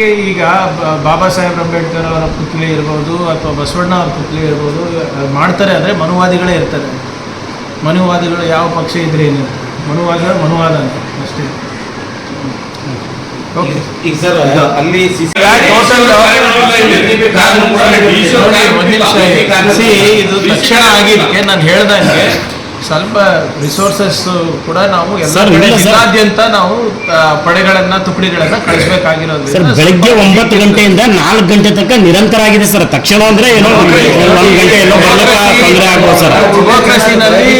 ಅದಕ್ಕೆ ಈಗ ಬಾಬಾ ಸಾಹೇಬ್ ಅಂಬೇಡ್ಕರ್ ಅವರ ಪುತ್ಲಿ ಇರ್ಬೋದು ಅಥವಾ ಬಸವಣ್ಣ ಅವರ ಪುತ್ಲಿ ಇರ್ಬೋದು ಮಾಡ್ತಾರೆ ಅಂದರೆ ಮನುವಾದಿಗಳೇ ಇರ್ತಾರೆ ಮನುವಾದಿಗಳು ಯಾವ ಪಕ್ಷ ಇದ್ರೆ ಏನು ಮನುವಾದ ಮನುವಾದ ಅಂತ ಅಷ್ಟೇ ಈಗ ಸರ್ ಅಲ್ಲಿ ಇದು ತಕ್ಷಣ ಆಗಿದ್ದಕ್ಕೆ ನಾನು ಹೇಳ್ದಂಗೆ ಸ್ವಲ್ಪ ರಿಸೋರ್ಸಸ್ ಕೂಡ ನಾವು ಎಲ್ಲ ಸರ್, ಕಡೆ ಇಲ್ಲ ಸರ್. ಜಿಲ್ಲಾದ್ಯಂತ ನಾವು ಆ, ಪಡೆಗಳನ್ನ ತುಕಡಿಗಳನ್ನ ಸರ್ ಬೆಳಗ್ಗೆ ಬೆಳಿಗ್ಗೆ ಒಂಬತ್ತು ಗಂಟೆಯಿಂದ ನಾಲ್ಕು ಗಂಟೆ ತನಕ ನಿರಂತರ ಆಗಿದೆ ಸರ್ ತಕ್ಷಣ ಅಂದ್ರೆ ಏನೋ ಒಂದು ಗಂಟೆ ಎಲ್ಲೋ ಬರ್ಲಿಕ್ಕೆ ತೊಂದರೆ ಆಗ್ಬೋದು ಸರ್ ಡೆಮೋಕ್ರಸಿನಲ್ಲಿ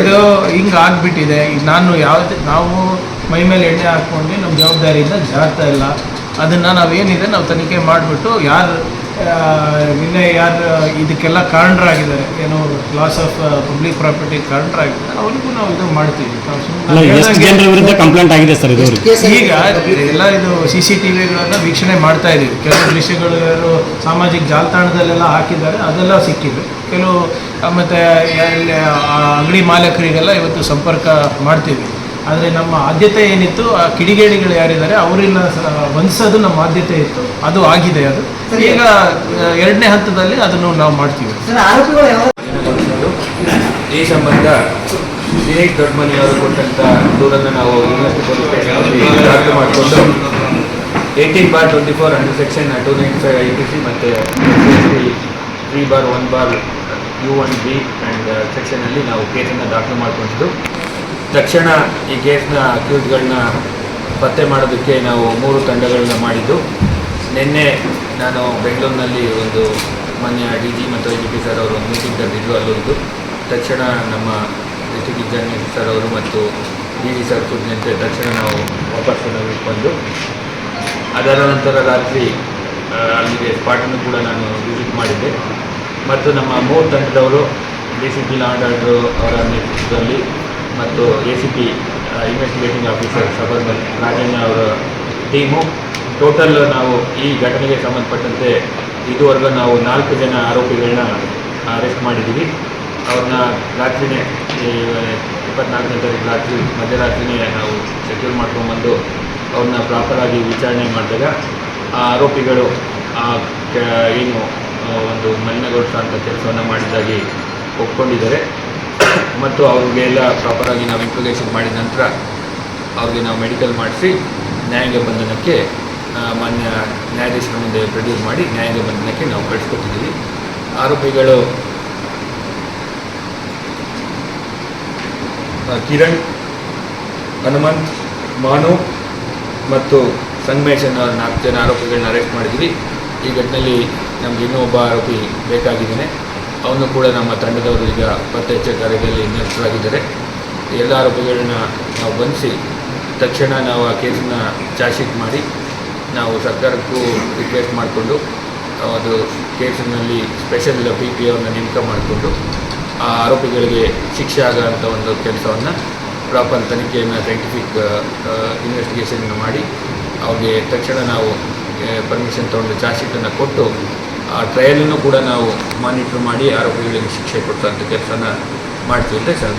ಇದು ಹಿಂಗ್ ಆಗ್ಬಿಟ್ಟಿದೆ. ಈಗ ನಾನು ಯಾವ್ದು ನಾವು ಮೈ ಮೇಲೆ ಎಣ್ಣೆ ಹಾಕೊಂಡು ನಮ್ಮ ಜವಾಬ್ದಾರಿಯಿಂದ ಜಾಗ್ತಾ ಇಲ್ಲ. ಅದನ್ನ ನಾವೇನಿದೆ ನಾವು ತನಿಖೆ ಮಾಡಿಬಿಟ್ಟು ಯಾರು ನಿನ್ನೆ ಯಾರು ಇದಕ್ಕೆಲ್ಲ ಕಾರಣರಾಗಿದ್ದಾರೆ. ಏನೋ ಲಾಸ್ ಆಫ್ ಪಬ್ಲಿಕ್ ಪ್ರಾಪರ್ಟಿ ಕಾರಣರಾಗಿದ್ದಾರೆ. ಅವ್ರಿಗೂ ನಾವು ಇದು ಮಾಡ್ತೀವಿ. ವಿರುದ್ಧ ಕಂಪ್ಲೇಂಟ್ ಆಗಿದೆ ಸರ್ ಇದು ಈಗ ಎಲ್ಲ ಇದು ಸಿ ಸಿ ಟಿ ವಿಗಳನ್ನ ವೀಕ್ಷಣೆ ಮಾಡ್ತಾ ಇದೀವಿ ಕೆಲವು ದೃಶ್ಯಗಳು ಯಾರು ಸಾಮಾಜಿಕ ಜಾಲತಾಣದಲ್ಲೆಲ್ಲ ಹಾಕಿದ್ದಾರೆ ಅದೆಲ್ಲ ಸಿಕ್ಕಿದೆ. ಕೆಲವು ಮತ್ತೆ ಅಂಗಡಿ ಮಾಲೀಕರಿಗೆಲ್ಲ ಇವತ್ತು ಸಂಪರ್ಕ ಮಾಡ್ತೀವಿ. ಆದರೆ ನಮ್ಮ ಆದ್ಯತೆ ಏನಿತ್ತು ಆ ಕಿಡಿಗೇಡಿಗಳು ಯಾರಿದ್ದಾರೆ ಅವರನ್ನ ಬಂಧಿಸೋದು ನಮ್ಮ ಆದ್ಯತೆ ಇತ್ತು. ಅದು ಆಗಿದೆ ಅದು. ಈಗ ಎರಡನೇ ಹಂತದಲ್ಲಿ ಅದನ್ನು ನಾವು ಮಾಡ್ತೀವಿ. ಈ ಸಂಬಂಧ ದಿನೇಶ್ ದೊಡ್ಡಮನಿ ಅವರು ಕೊಟ್ಟಂತ ದೂರನ್ನು ನಾವು ದಾಖಲು ಮಾಡಿಕೊಂಡು eighteen bar twenty four under section two nine five I P C ಮತ್ತು three bar one bar U one B and ಸೆಕ್ಷನಲ್ಲಿ ನಾವು ಕೇಸನ್ನು ದಾಖಲು ಮಾಡಿಕೊಂಡಿದ್ದು. ತಕ್ಷಣ ಈ ಕೇಸ್ನ ಅಕ್ಯೂಸ್ಗಳನ್ನ ಪತ್ತೆ ಮಾಡೋದಕ್ಕೆ ನಾವು ಮೂರು ತಂಡಗಳನ್ನ ಮಾಡಿದ್ದು. ನಿನ್ನೆ ನಾನು ಬೆಂಗಳೂರಿನಲ್ಲಿ ಒಂದು ಮಾನ್ಯ ಡಿ ಜಿ ಮತ್ತು ಜಿ ಪಿ ಸರ್ ಅವರು ಒಂದು ಮೀಟಿಂಗ್ ಕರೆದಿದ್ದು ಅಲ್ಲೊಂದು. ತಕ್ಷಣ ನಮ್ಮ ಡಿಸ್ಟ್ರಿಕ್ಟ್ ಎಕ್ಸಾಮಿನೇಷನ್ ಸರ್ ಅವರು ಮತ್ತು ಡಿ ಜಿ ಸರ್ ಸೂಚನೆಯಂತೆ ತಕ್ಷಣ ನಾವು ವಾಪಸ್ ಇಟ್ಕೊಂಡು ಅದರ ನಂತರ ರಾತ್ರಿ ಅಲ್ಲಿಗೆ ಸ್ಪಾಟನ್ನು ಕೂಡ ನಾನು ವಿಸಿಟ್ ಮಾಡಿದ್ದೆ. ಮತ್ತು ನಮ್ಮ ಮೂರು ತಂಡದವರು D C P law and order ಅವರ ನೇತೃತ್ವದಲ್ಲಿ ಮತ್ತು A C P investigating officer ಸಬರ್ಮನ್ Rajanna ಅವರ ಟೀಮು. ಟೋಟಲ್ ನಾವು ಈ ಘಟನೆಗೆ ಸಂಬಂಧಪಟ್ಟಂತೆ ಇದುವರೆಗೂ ನಾವು ನಾಲ್ಕು ಜನ ಆರೋಪಿಗಳನ್ನ ಅರೆಸ್ಟ್ ಮಾಡಿದ್ದೀವಿ. ಅವ್ರನ್ನ ರಾತ್ರಿನೇ ಇಪ್ಪತ್ನಾಲ್ಕನೇ ತಾರೀಕು ರಾತ್ರಿ, ಮಧ್ಯರಾತ್ರಿನೇ ನಾವು ಸೆಕ್ಯೂರ್ ಮಾಡ್ಕೊಂಡ್ಬಂದು ಅವ್ರನ್ನ ಪ್ರಾಪರಾಗಿ ವಿಚಾರಣೆ ಮಾಡಿದಾಗ ಆ ಆರೋಪಿಗಳು ಆ ಏನು ಒಂದು ಮಲಿನಗೊಳಿಸುವಂಥ ಕೆಲಸವನ್ನು ಮಾಡಿದ್ದಾಗಿ ಒಪ್ಕೊಂಡಿದ್ದಾರೆ. ಮತ್ತು ಅವ್ರಿಗೆಲ್ಲ ಪ್ರಾಪರಾಗಿ ನಾವು ಇಂಪ್ಲಿಕೇಶನ್ ಮಾಡಿದ ನಂತರ ಅವ್ರಿಗೆ ನಾವು ಮೆಡಿಕಲ್ ಮಾಡಿಸಿ ನ್ಯಾಯಾಂಗ ಬಂಧನಕ್ಕೆ ಮಾನ್ಯ ನ್ಯಾಯಾಧೀಶರ ಮುಂದೆ ಪ್ರೊಡ್ಯೂಸ್ ಮಾಡಿ ನ್ಯಾಯಾಂಗ ಬಂಧನಕ್ಕೆ ನಾವು ಕಳಿಸ್ಕೊಟ್ಟಿದ್ದೀವಿ. ಆರೋಪಿಗಳು ಕಿರಣ್, ಹನುಮಂತ್, ಮಾನು ಮತ್ತು ಸಂಗಮೇಶ್ ಅನ್ನೋ ನಾಲ್ಕು ಜನ ಆರೋಪಿಗಳನ್ನ ಅರೆಸ್ಟ್ ಮಾಡಿದ್ವಿ ಈ ಘಟನೆಯಲ್ಲಿ ನಮ್ಗೆ ಇನ್ನೂ ಒಬ್ಬ ಆರೋಪಿ ಬೇಕಾಗಿದ್ದಾನೆ. ಅವನು ಕೂಡ ನಮ್ಮ ತಂಡದವರು ಈಗ ಪತ್ತೆ ಹಚ್ಚೋ ಕಾರ್ಯದಲ್ಲಿ ನಿರತರಾಗಿದ್ದಾರೆ. ಎಲ್ಲ ಆರೋಪಿಗಳನ್ನ ನಾವು ಬಂಧಿಸಿ ತಕ್ಷಣ ನಾವು ಆ ಕೇಸನ್ನ ಚಾರ್ಜ್ ಶೀಟ್ ಮಾಡಿ ನಾವು ಸರ್ಕಾರಕ್ಕೂ ರಿಕ್ವೆಸ್ಟ್ ಮಾಡಿಕೊಂಡು ಅದು ಕೇಸಿನಲ್ಲಿ ಸ್ಪೆಷಲ್ ಪಿ ಪಿ ಅವ್ರನ್ನ ನೇಮಕ ಮಾಡಿಕೊಂಡು ಆ ಆರೋಪಿಗಳಿಗೆ ಶಿಕ್ಷೆ ಆಗೋಂಥ ಒಂದು ಕೆಲಸವನ್ನು ಪ್ರಾಪರ್ ತನಿಖೆಯನ್ನು ಸೈಂಟಿಫಿಕ್ ಇನ್ವೆಸ್ಟಿಗೇಷನ್ ಮಾಡಿ ಅವ್ರಿಗೆ ತಕ್ಷಣ ನಾವು ಪರ್ಮಿಷನ್ ತೊಗೊಂಡು ಚಾರ್ಜ್ ಶೀಟನ್ನು ಕೊಟ್ಟು ಆ ಟ್ರಯಲನ್ನು ಕೂಡ ನಾವು ಮಾನಿಟರ್ ಮಾಡಿ ಆರೋಪಿಗಳಿಗೆ ಶಿಕ್ಷೆ ಕೊಟ್ಟಂಥ ಕೆಲಸನ ಮಾಡ್ತೀವಿ ಅಂತ ಸರ್.